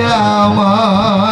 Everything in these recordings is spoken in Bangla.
আমার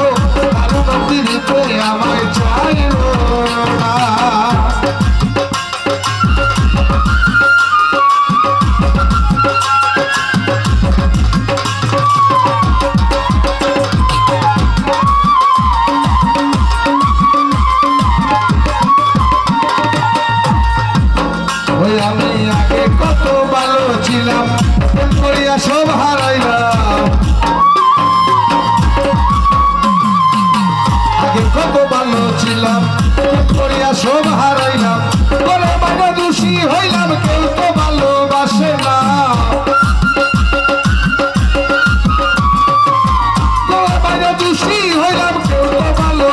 তোমায় আমি আগে কত ভালো ছিলাম। করিয়া সব হারাইলাম। আগে কত ভালো ছিলাম করিয়া সব হারাইলাম। বলে মানে দোষী হইলাম, কেউ তো ভালোবাসে না। হইলাম, কেউ তো ভালো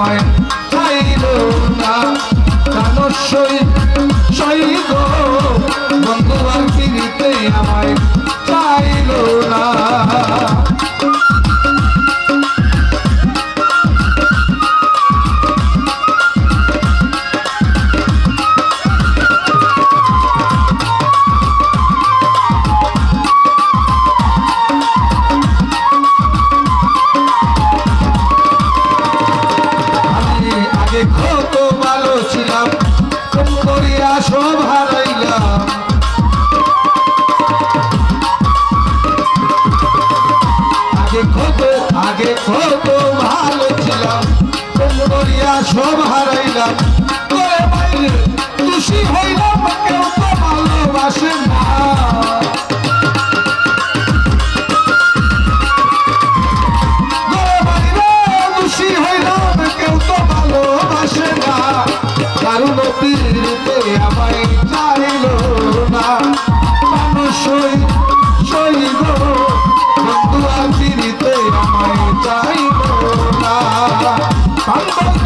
mind. আগে কত ভালো ছিলাম সব হারাইলাম। সম্ভব